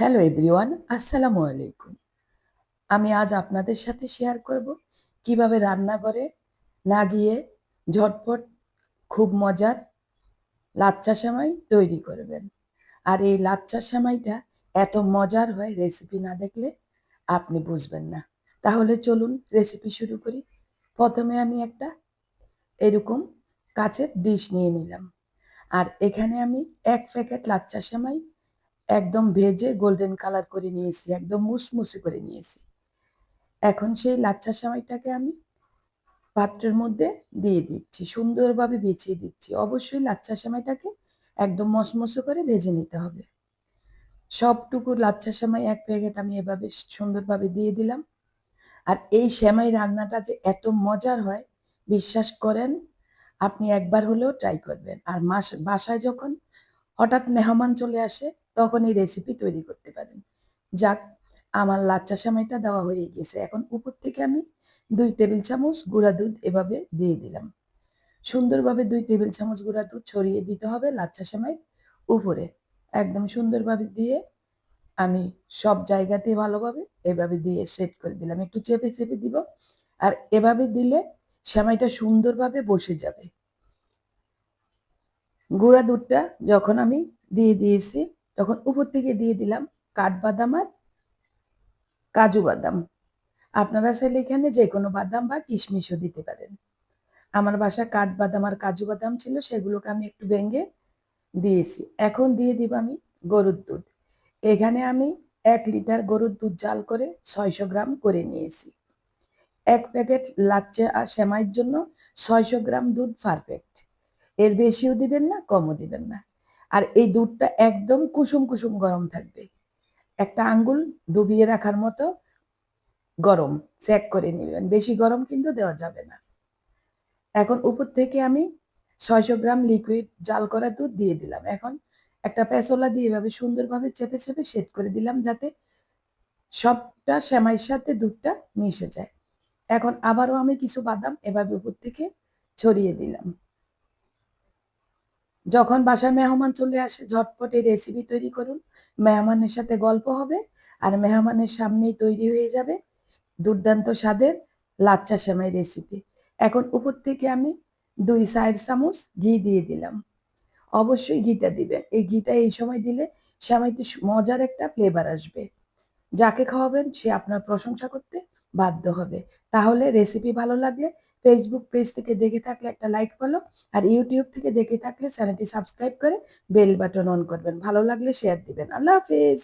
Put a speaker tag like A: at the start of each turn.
A: Hello everyone, আসসালামু আলাইকুম। আমি আজ আপনাদের সাথে শেয়ার করব কীভাবে রান্নাঘরে না গিয়ে ঝটপট খুব মজার লাচ্চা সেমাই তৈরি করবেন। আর এই লাচ্চা সেমাইটা এত মজার হয় রেসিপি না দেখলে আপনি বুঝবেন না। তাহলে চলুন রেসিপি শুরু করি। প্রথমে আমি একটা এরকম কাচের ডিশ নিয়ে নিলাম। আর এখানে আমি এক প্যাকেট লাচ্চা সেমাই একদম ভেজে গোল্ডেন কালার করে নিয়েছি, একদম মুসমুসে করে নিয়েছি। এখন সেই লাচ্ছা সেমাইটাকে আমি পাত্রের মধ্যে দিয়ে দিচ্ছি, সুন্দরভাবে বিছিয়ে দিচ্ছি। অবশ্যই লাচ্ছা সেমাইটাকে একদম মসমসে করে ভেজে নিতে হবে। সবটুকু লাচ্ছা সেমাই এক প্যাকেট আমি এভাবে সুন্দরভাবে দিয়ে দিলাম। আর এই সেমাই রান্নাটা যে এত মজার হয়, বিশ্বাস করেন, আপনি একবার হলেও ট্রাই করবেন। আর মাস, বাসায় যখন হঠাৎ মেহমান চলে আসে তখন এই রেসিপি তৈরি করতে পারেন। যাক, আমার লাচ্চা সেমাইটা দেওয়া হয়ে গেছে। এখন উপর থেকে আমি দুই টেবিল চামচ গুঁড়া দুধ এভাবে দিয়ে দিলাম। সুন্দরভাবে দুই টেবিল চামচ গুঁড়া দুধ ছড়িয়ে দিতে হবে লাচ্চা সেমাই উপরে। একদম সুন্দরভাবে দিয়ে আমি সব জায়গাতে ভালোভাবে এভাবে দিয়ে সেট করে দিলাম। একটু চেপে চেপে দিব। আর এভাবে দিলে সেমাইটা সুন্দরভাবে বসে যাবে। গুঁড়া দুধটা যখন আমি দিয়ে দিয়েছি তখন উপর থেকে দিয়ে দিলাম কাঠবাদাম আর কাজু বাদাম। আপনারা চাইলে এখানে যে কোনো বাদাম বা কিশমিশও দিতে পারেন। আমার বাসা কাঠবাদাম আর কাজু বাদাম ছিল, সেগুলোকে আমি একটু ভেঙে দিয়েছি। এখন দিয়ে দিব আমি গরুর দুধ। এখানে আমি এক লিটার গরুর দুধ জাল করে ছয়শো গ্রাম করে নিয়েছি। এক প্যাকেট লাচ্চে আর সেমাইয়ের জন্য ছয়শো গ্রাম দুধ পারফেক্ট এর বেশিও দিবেন না, কমও দিবেন না। আর এই দুধটা একদম কুসুম কুসুম গরম থাকবে। একটা আঙ্গুল ডুবিয়ে রাখার মতো গরম চেক করে নেবেন। বেশি গরম কিন্তু দেওয়া যাবে না। এখন উপর থেকে আমি ছয়শো গ্রাম লিকুইড জাল করা দুধ দিয়ে দিলাম। এখন একটা পেঁচলা দিয়ে এভাবে সুন্দরভাবে চেপে চেপে সেট করে দিলাম যাতে সবটা সেমাইয়ের সাথে দুধটা মিশে যায়। এখন আবারও আমি কিছু বাদাম এভাবে উপর থেকে ছড়িয়ে দিলাম। যখন বাসায় মেহমান চলে আসে, ঝটপট এই রেসিপি তৈরি করুন। মেহমানের সাথে গল্প হবে আর মেহমানের সামনেই তৈরি হয়ে যাবে দুর্দান্ত স্বাদের লাচ্চা সেমাই রেসিপি এখন উপর থেকে আমি দুই সাইড চামচ ঘি দিয়ে দিলাম। অবশ্যই ঘিটা দিবেন। এই ঘিটা এই সময় দিলে সেমাইতে মজার একটা ফ্লেভার আসবে। যাকে খাওয়াবেন সে আপনার প্রশংসা করতে বাধ্য হবে। তাহলে রেসিপি ভালো লাগলে ফেসবুক পেজ থেকে দেখে থাকলে একটা লাইক ফলো আর ইউটিউব থেকে দেখে থাকলে চ্যানেলটি সাবস্ক্রাইব করে বেল বাটন অন করবেন। ভালো লাগলে শেয়ার দিবেন। আল্লাহ হাফেজ!